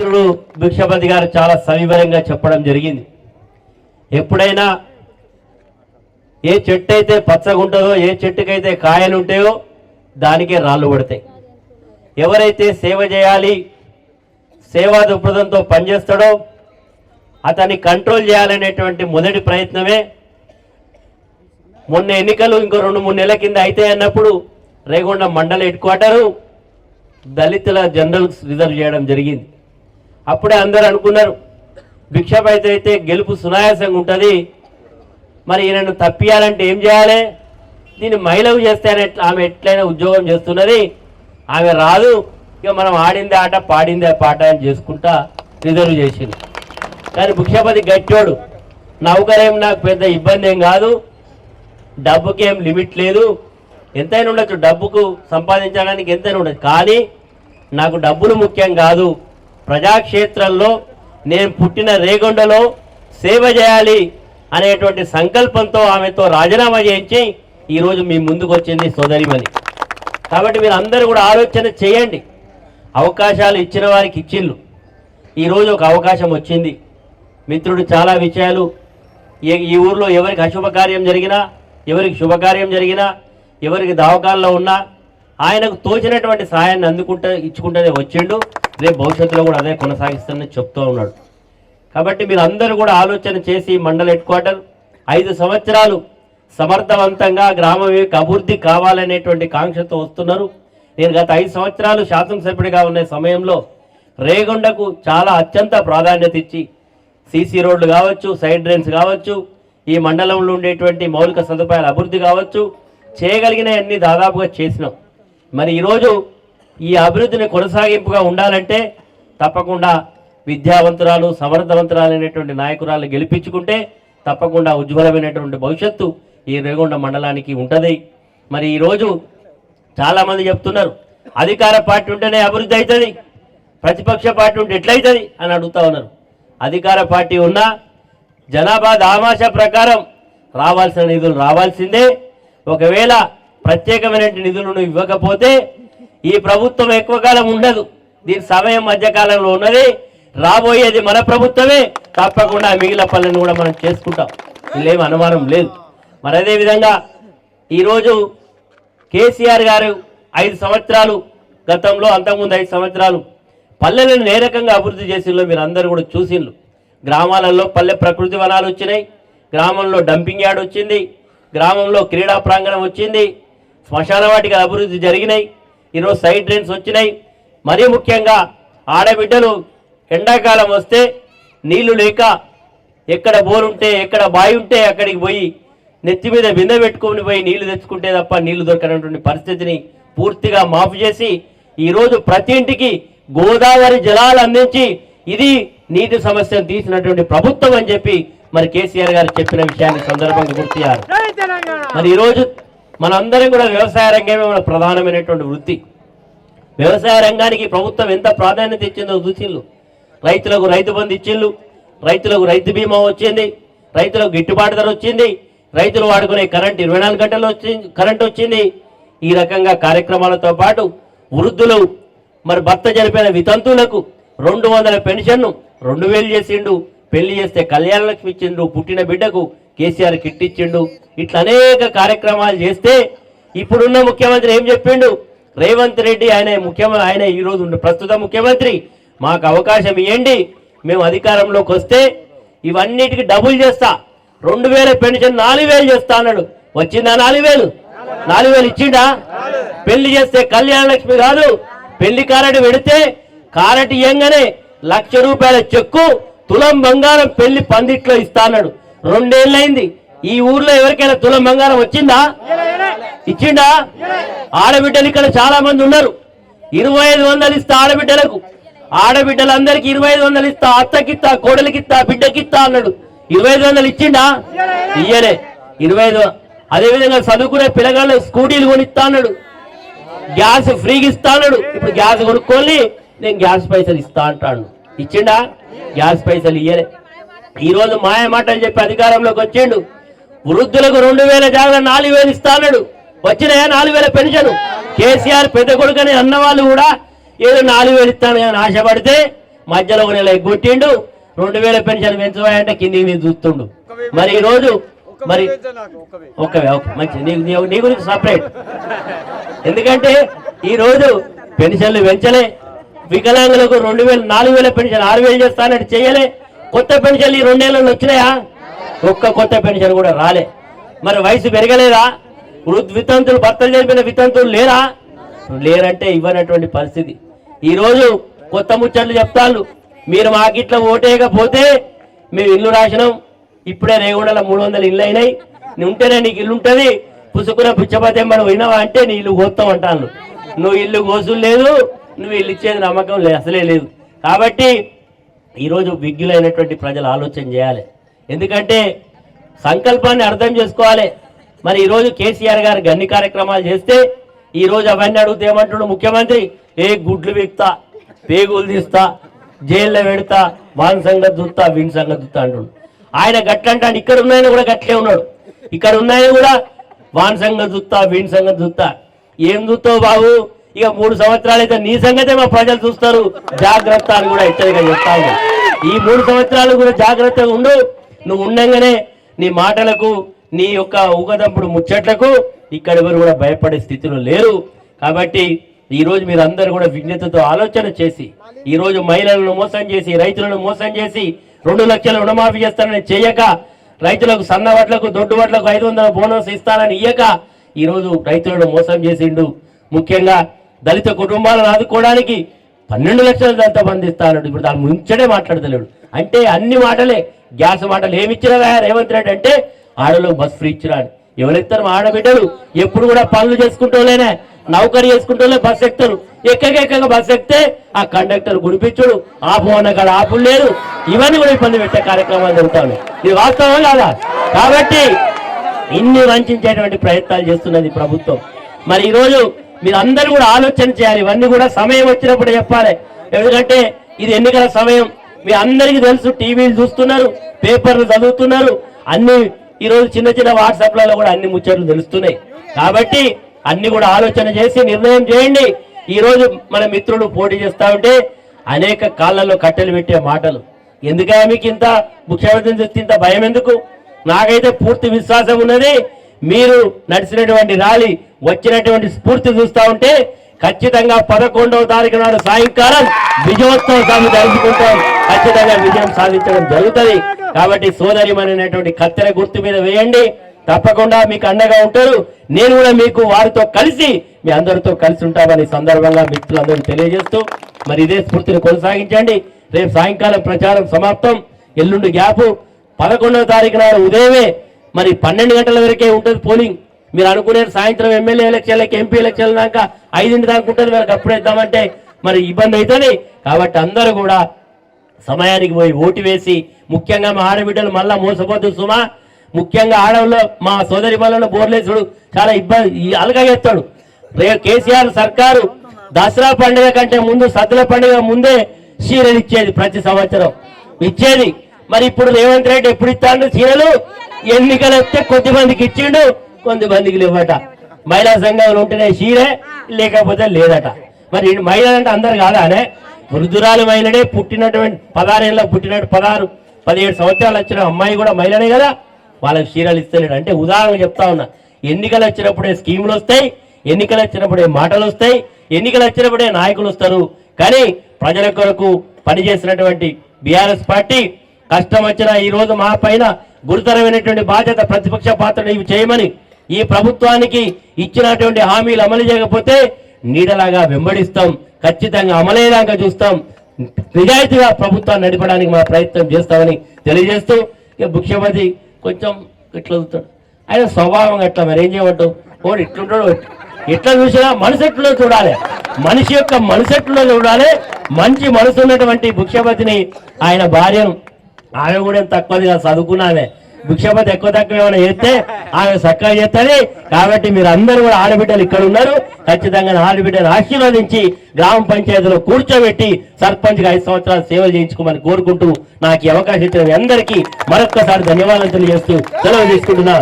మిత్రుడు భిక్షపతి గారు చాలా సవివరంగా చెప్పడం జరిగింది. ఎప్పుడైనా ఏ చెట్టు అయితే పచ్చగా ఉంటుందో ఏ చెట్టుకైతే కాయలు ఉంటాయో దానికే రాళ్ళు పడతాయి. ఎవరైతే సేవ చేయాలి సేవా దృక్పథంతో పనిచేస్తాడో అతన్ని కంట్రోల్ చేయాలనేటువంటి మొదటి ప్రయత్నమే. మొన్న ఎన్నికలు ఇంకో రెండు మూడు నెలల కింద అయితే అన్నప్పుడు రేగొండ మండల హెడ్ క్వార్టరు దళితుల జనరల్ రిజర్వ్ చేయడం జరిగింది. అప్పుడే అందరు అనుకున్నారు భిక్షపైత అయితే గెలుపు సునాయాసంగా ఉంటుంది. మరి ఈయనను తప్పియాలంటే ఏం చేయాలి? దీన్ని మహిళకు చేస్తే ఎట్లా- ఆమె ఎట్లయినా ఉద్యోగం చేస్తున్నది. ఆమె రాదు. ఇక మనం ఆడిందే ఆట పాడిందే పాట అని చేసుకుంటా రిజర్వ్ చేసింది. కానీ భిక్షపతి గట్టోడు నౌకరేం నాకు పెద్ద ఇబ్బంది ఏం కాదు. డబ్బుకి ఏం లిమిట్ లేదు. ఎంతైనా ఉండొచ్చు. డబ్బుకు సంపాదించడానికి ఎంతైనా ఉండొచ్చు. కానీ నాకు డబ్బులు ముఖ్యం కాదు. ప్రజాక్షేత్రంలో నేను పుట్టిన రేగొండలో సేవ చేయాలి అనేటువంటి సంకల్పంతో ఆమెతో రాజీనామా చేయించి ఈరోజు మీ ముందుకు వచ్చింది సోదరిమణి. కాబట్టి మీరు అందరూ కూడా ఆలోచన చేయండి. అవకాశాలు ఇచ్చిన వారికి ఇచ్చిళ్ళు. ఈరోజు ఒక అవకాశం వచ్చింది. మిత్రుడు చాలా విషయాలు. ఈ- ఈ ఊర్లో ఎవరికి అశుభకార్యం జరిగినా ఎవరికి శుభకార్యం జరిగినా ఎవరికి దావకాల్లో ఉన్నా ఆయనకు తోచినటువంటి సహాయాన్ని అందుకుంటే ఇచ్చుకుంటూనే వచ్చిండు. రేపు భవిష్యత్తులో కూడా అదే కొనసాగిస్తానని చెప్తూ ఉన్నాడు. కాబట్టి మీరు అందరూ కూడా ఆలోచన చేసి మండల హెడ్ క్వార్టర్ ఐదు సంవత్సరాలు సమర్థవంతంగా గ్రామం అభివృద్ధి కావాలనేటువంటి కాంక్షతో వస్తున్నారు. నేను గత ఐదు సంవత్సరాలు శాసనసభ్యుడిగా ఉన్న సమయంలో రేగొండకు చాలా అత్యంత ప్రాధాన్యత ఇచ్చి సీసీ రోడ్లు కావచ్చు సైడ్ డ్రైన్స్ కావచ్చు ఈ మండలంలో ఉండేటువంటి మౌలిక సదుపాయాల అభివృద్ధి కావచ్చు చేయగలిగిన అన్ని దాదాపుగా చేసినాం. మరి ఈరోజు ఈ అభివృద్ధిని కొనసాగింపుగా ఉండాలంటే తప్పకుండా విద్యావంతురాలు సమర్థవంతురాలైనటువంటి నాయకురాలు గెలిపించుకుంటే తప్పకుండా ఉజ్వలమైనటువంటి భవిష్యత్తు ఈ రేగొండ మండలానికి ఉంటుంది. మరి ఈరోజు చాలామంది చెప్తున్నారు అధికార పార్టీ ఉంటేనే అభివృద్ధి అవుతుంది ప్రతిపక్ష పార్టీ ఉంటే ఎట్లయితుంది అని అడుగుతా ఉన్నారు. అధికార పార్టీ ఉన్నా జనాభా దామాష ప్రకారం రావాల్సిన నిధులు రావాల్సిందే. ఒకవేళ ప్రత్యేకమైనటువంటి నిధులను ఇవ్వకపోతే ఈ ప్రభుత్వం ఎక్కువ కాలం ఉండదు. దీని సమయం మధ్యకాలంలో ఉన్నది. రాబోయేది మన ప్రభుత్వమే. తప్పకుండా మిగిలిన పనులను కూడా మనం చేసుకుంటాం. ఇల్లేం అనుమానం లేదు. మరి అదే విధంగా ఈరోజు కేసీఆర్ గారు ఐదు సంవత్సరాలు గతంలో అంతకుముందు ఐదు సంవత్సరాలు పల్లెలను ఏ రకంగా అభివృద్ధి చేసిండ్రు మీరు అందరూ కూడా చూసిండ్రు. గ్రామాలలో పల్లె ప్రకృతి వనాలు వచ్చినాయి. గ్రామంలో డంపింగ్ యార్డ్ వచ్చింది. గ్రామంలో క్రీడా ప్రాంగణం వచ్చింది. శ్మశాన వాటికి అభివృద్ధి జరిగినాయి. ఈరోజు సైడ్ డ్రైన్స్ వచ్చినాయి. మరీ ముఖ్యంగా ఆడబిడ్డలు ఎండాకాలం వస్తే నీళ్ళు లేక ఎక్కడ బోరుంటే ఎక్కడ బావి ఉంటే అక్కడికి పోయి నెత్తి మీద బిందె పెట్టుకొని పోయి నీళ్ళు తెచ్చుకుంటే తప్ప నీళ్ళు దొరకనటువంటి పరిస్థితిని పూర్తిగా మాఫ్ చేసి ఈరోజు ప్రతి ఇంటికి గోదావరి జలాలు అందించి ఇది నీటి సమస్యను తీసినటువంటి ప్రభుత్వం అని చెప్పి మరి కేసీఆర్ గారు చెప్పిన విషయాన్ని సందర్భంగా గుర్తియారు మరి ఈరోజు మనందరం కూడా వ్యవసాయ రంగమే మన ప్రధానమైనటువంటి వృత్తి. వ్యవసాయ రంగానికి ప్రభుత్వం ఎంత ప్రాధాన్యత ఇచ్చిందో చూసిళ్ళు. రైతులకు రైతు బంధు ఇచ్చిళ్ళు. రైతులకు రైతు బీమా వచ్చింది. రైతులకు గిట్టుబాటు ధర వచ్చింది. రైతులు వాడుకునే కరెంట్ ఇరవై నాలుగు గంటలు వచ్చింది కరెంట్ వచ్చింది. ఈ రకంగా కార్యక్రమాలతో పాటు వృద్ధులు మరి భర్త జరిపిన వితంతువులకు రెండు వందల పెన్షన్ను రెండు వేలు చేసిండు. పెళ్ళి చేస్తే కళ్యాణ లక్ష్మి ఇచ్చిండు పుట్టిన బిడ్డకు కేసీఆర్ కిట్ ఇచ్చిండు ఇట్లా అనేక కార్యక్రమాలు చేస్తే ఇప్పుడున్న ముఖ్యమంత్రి ఏం చెప్పిండు? రేవంత్ రెడ్డి ఆయన ముఖ్యమంత్రి ఆయన ఈరోజు ప్రస్తుత ముఖ్యమంత్రి మాకు అవకాశం ఇవ్వండి మేము అధికారంలోకి వస్తే ఇవన్నిటికి డబుల్ చేస్తా. రెండు వేల పెన్షన్ నాలుగు వేలు చేస్తా అన్నాడు. వచ్చిందా నాలుగు వేలు? నాలుగు వేలు ఇచ్చిండా? పెళ్ళి చేస్తే కళ్యాణ లక్ష్మి కాదు పెళ్ళి కారటి పెడితే కారటి ఇయ్యంగానే లక్ష రూపాయల చెక్కు తులం బంగారం పెళ్ళి పందిట్లో ఇస్తా అన్నాడు. రెండేళ్ళైంది. ఈ ఊర్లో ఎవరికైనా తులం బంగారం వచ్చిందా? ఇచ్చిండా ఆడబిడ్డలు ఇక్కడ చాలా మంది ఉన్నారు. ఇరవై ఐదు వందలు ఇస్తా ఆడబిడ్డలకు. ఆడబిడ్డలందరికీ ఇరవై ఐదు వందలు ఇస్తా అత్తకిస్తా కోడలికిస్తా బిడ్డకిస్తా అన్నాడు. ఇరవై ఐదు వందలు ఇచ్చిండా? ఇయ్యలే. ఇరవై ఐదు అదేవిధంగా చదువుకునే పిల్లగాళ్ళు స్కూటీలు కొనిస్తా అన్నాడు. గ్యాస్ ఫ్రీగా ఇస్తా అన్నాడు. ఇప్పుడు గ్యాస్ కొనుక్కొని నేను గ్యాస్ పైసలు ఇస్తా అంటాడు. ఇచ్చిండా? గ్యాస్ పైసలు ఇయ్యలే. ఈ రోజు మాయ మాటలు చెప్పి అధికారంలోకి వచ్చిండు. వృద్ధులకు రెండు వేల జాగ్రత్త నాలుగు వేలు ఇస్తాడు వచ్చినాయా? నాలుగు వేల పెన్షన్. కేసీఆర్ పెద్ద కొడుకని అన్న కూడా ఏదో నాలుగు వేలు ఇస్తాను అని ఆశపడితే మధ్యలో ఒక నెల ఎగ్గొట్టిండు. రెండు వేల పెన్షన్ పెంచబోయంటే కింది మీద చూస్తుండు. మరి ఈరోజు మరి ఓకే ఓకే మంచి నీ నీ- గురించి సపరేట్. ఎందుకంటే ఈ రోజు పెన్షన్లు పెంచలే. వికలాంగులకు రెండు వేలు నాలుగు వేల పెన్షన్ ఆరు వేలు చేస్తానంటే చేయలే కొత్త పెన్షన్లు ఈ రెండేళ్ళలో వచ్చినాయా? ఒక్క కొత్త పెన్షన్ కూడా రాలే. మరి వయసు పెరగలేదా? వృద్ధ వితంతులు భర్తలు జరిపిన వితంతులు లేరా? లేరంటే ఇవ్వనటువంటి పరిస్థితి. ఈ రోజు కొత్త ముచ్చట్లు చెప్తాను మీరు మాకిట్లా ఓటేయకపోతే మేము ఇల్లు రాసినాం ఇప్పుడే రేగుండల మూడు వందల ఇల్లు అయినాయి. ఉంటేనే నీకు ఇల్లు ఉంటుంది. పుసుకున్న పుచ్చపతి మనం పోయినావా అంటే నీ ఇల్లు కోస్తాం అంటాను నువ్వు ఇల్లు కోసులు లేదు. నువ్వు ఇల్లు ఇచ్చేది నమ్మకం లేదు అసలే లేదు. కాబట్టి ఈరోజు విజ్ఞులైనటువంటి ప్రజలు ఆలోచన చేయాలి. ఎందుకంటే సంకల్పాన్ని అర్థం చేసుకోవాలి. మరి ఈరోజు కేసీఆర్ గారు గన్ని కార్యక్రమాలు చేస్తే ఈరోజు అవన్నీ అడిగితే ఏమంటున్నాడు? ముఖ్యమంత్రి ఏ గుడ్లు విక్తా పేగులు తీస్తా జైల్లో పెడతా వాన్ సంగతి చూస్తా వీని సంగతి చూస్తా అంటున్నాడు. ఆయన గట్లంటాడు ఇక్కడ ఉన్నాయని కూడా గట్లే ఉన్నాడు. ఇక్కడ ఉన్నాయని కూడా వాన్ సంగతి చూస్తా వీని సంగతి చూస్తా ఏం చూస్తావు బాబు? ఇక మూడు సంవత్సరాలు అయితే నీ సంగతే మా ప్రజలు చూస్తారు. జాగ్రత్త అని కూడా హెచ్చరిక చెప్తా ఈ మూడు సంవత్సరాలు కూడా జాగ్రత్తగా ఉండు. నువ్వు ఉండగానే నీ మాటలకు నీ యొక్క ఊగదంపుడు ముచ్చట్లకు ఇక్కడ ఎవరు కూడా భయపడే స్థితిలో లేరు. కాబట్టి ఈ రోజు మీరు కూడా విజ్ఞతతో ఆలోచన చేసి ఈ రోజు మహిళలను మోసం చేసి రైతులను మోసం చేసి రెండు లక్షల రుణమాఫీ చేస్తానని చేయక రైతులకు సన్న వడ్లకు దొడ్డు వడ్లకు ఐదు వందల బోనస్ ఇస్తానని ఇయ్యక ఈరోజు రైతులను మోసం చేసిండు. ముఖ్యంగా దళిత కుటుంబాలను ఆదుకోవడానికి పన్నెండు లక్షలు దాంతో బంధిస్తాడు ఇప్పుడు దాని ముంచడే మాట్లాడతలేడు. అంటే అన్ని మాటలే. గ్యాస్ మాటలు ఏమి ఇచ్చినా రేవంత్ రెడ్డి అంటే ఆడలో బస్ ఫ్రీ ఇచ్చినాడు ఎవరెత్తారు? ఆడబిడ్డలు. ఎప్పుడు కూడా పనులు చేసుకుంటూనే నౌకరీ చేసుకుంటూనే బస్ ఎక్కుతారు. ఎక్కక ఎక్కక బస్ ఎక్కితే ఆ కండక్టర్ గుడిపించుడు. ఆపు అన్న ఆపులు లేరు ఇవన్నీ కూడా ఇబ్బంది పెట్టే కార్యక్రమాలు జరుగుతాను. ఇది వాస్తవం కాదా? కాబట్టి ఇన్ని వంచేటువంటి ప్రయత్నాలు చేస్తున్నది ప్రభుత్వం. మరి ఈరోజు మీరు అందరూ కూడా ఆలోచన చేయాలి. ఇవన్నీ కూడా సమయం వచ్చినప్పుడు చెప్పాలి. ఎందుకంటే ఇది ఎన్నికల సమయం. మీ అందరికీ తెలుసు టీవీలు చూస్తున్నారు పేపర్లు చదువుతున్నారు. అన్ని ఈరోజు చిన్న చిన్న వాట్సాప్లలో కూడా అన్ని ముచ్చట్లు తెలుస్తున్నాయి. కాబట్టి అన్ని కూడా ఆలోచన చేసి నిర్ణయం చేయండి. ఈరోజు మన మిత్రులు పోటీ చేస్తా ఉంటే అనేక కాళ్ళల్లో కట్టెలు పెట్టే మాటలు. ఎందుకయ్యా మీకు ఇంత ముఖ్యమంత్రిని చూస్తే ఇంత భయం ఎందుకు? నాకైతే పూర్తి విశ్వాసం ఉన్నది. మీరు నడిచినటువంటి ర్యాలీ వచ్చినటువంటి స్ఫూర్తి చూస్తా ఉంటే ఖచ్చితంగా పదకొండవ తారీఖు నాడు సాయంకాలం విజయోత్సవ స్వామి జరుపుకుంటాం. ఖచ్చితంగా విజయం సాధించడం జరుగుతుంది. కాబట్టి సోదరిమనేటువంటి కత్తెర గుర్తు మీద వేయండి. తప్పకుండా మీకు అండగా ఉంటారు. నేను కూడా మీకు వారితో కలిసి మీ అందరితో కలిసి ఉంటామని సందర్భంగా మిత్రులందరూ తెలియజేస్తూ మరి ఇదే స్ఫూర్తిని కొనసాగించండి. రేపు సాయంకాలం ప్రచారం సమాప్తం. ఎల్లుండి గ్యాపు పదకొండవ తారీఖు నాడు ఉదయమే మరి పన్నెండు గంటల వరకే ఉంటుంది పోలింగ్. మీరు అనుకునే సాయంత్రం ఎమ్మెల్యే ఎలక్షన్లకి ఎంపీ ఎలక్షన్ల దాకా ఐదింటి దాకా ఉంటుంది మనకు అప్పుడు ఇద్దామంటే మరి ఇబ్బంది అవుతుంది కాబట్టి అందరూ కూడా సమయానికి పోయి ఓటు వేసి ముఖ్యంగా మా ఆడబిడ్డలు మళ్ళా మోసపోతు సుమా ముఖ్యంగా ఆడవాళ్ళు మా సోదరి మళ్ళీ బోర్లేసుడు చాలా ఇబ్బంది ఈ చేస్తాడు. కేసీఆర్ సర్కారు దసరా పండుగ కంటే ముందు సద్దుల పండుగ ముందే చీరలు ఇచ్చేది ప్రతి సంవత్సరం. ఇచ్చేది. మరి ఇప్పుడు రేవంత్ రెడ్డి ఎప్పుడు ఇస్తాడు చీరలు? ఎన్నికలు వస్తే కొద్ది మందికి ఇచ్చిండు కొద్ది మందికి లేవట. మహిళా సంఘాలు ఉంటేనే చీరే లేకపోతే లేదట. మరి మహిళలు అంటే అందరు కాదానే? వృద్ధురాలు మహిళనే పుట్టినటువంటి పదహారేళ్ళ పుట్టిన పదహారు పదిహేడు సంవత్సరాలు వచ్చిన అమ్మాయి కూడా మహిళనే కదా? వాళ్ళకి చీరలు ఇస్తలేడు. అంటే ఉదాహరణ చెప్తా ఉన్నా. ఎన్నికలు వచ్చినప్పుడే స్కీములు వస్తాయి ఎన్నికలు వచ్చినప్పుడే మాటలు వస్తాయి ఎన్నికలు వచ్చినప్పుడే నాయకులు వస్తారు. కానీ ప్రజల కొరకు పనిచేసినటువంటి బీఆర్ఎస్ పార్టీ కష్టం వచ్చిన ఈ రోజు మా పైన గురుతరమైనటువంటి బాధ్యత ప్రతిపక్ష పాత్రను ఇవి చేయమని ఈ ప్రభుత్వానికి ఇచ్చినటువంటి హామీలు అమలు చేయకపోతే నీడలాగా వెంబడిస్తాం ఖచ్చితంగా అమలయ్యేదాకా చూస్తాం. నిజాయితీగా ప్రభుత్వాన్ని నడపడానికి మా ప్రయత్నం చేస్తామని తెలియజేస్తూ ఇక ముఖ్యమంత్రి కొంచెం ఇట్లా చూస్తాడు. ఆయన స్వభావం అట్లా మరి? ఏం చేయమంటావు? ఓడు ఇట్లుంటాడు ఎట్లా చూసినా మనసెట్లో చూడాలి. మనిషి యొక్క మనసెట్లో చూడాలి. మంచి మనసు ఉన్నటువంటి ముఖ్యమంత్రిని ఆయన భార్యను ఆమె కూడా ఏం తక్కువదిగా చదువుకున్నామే. భిక్షపతి ఎక్కువ తక్కువ ఏమైనా చేస్తే ఆమె చక్కగా చేస్తుంది. కాబట్టి మీరు అందరూ కూడా ఆడబిడ్డలు ఇక్కడ ఉన్నారు. ఖచ్చితంగా ఆడబిడ్డను ఆశీర్వదించి గ్రామ పంచాయతీలో కూర్చోబెట్టి సర్పంచ్ ఐదు సంవత్సరాలు సేవలు చేయించుకోమని కోరుకుంటూ నాకు ఈ అవకాశం ఇచ్చిన అందరికీ మరొక్కసారి ధన్యవాదాలు తెలియజేస్తూ సెలవు తీసుకుంటున్నా.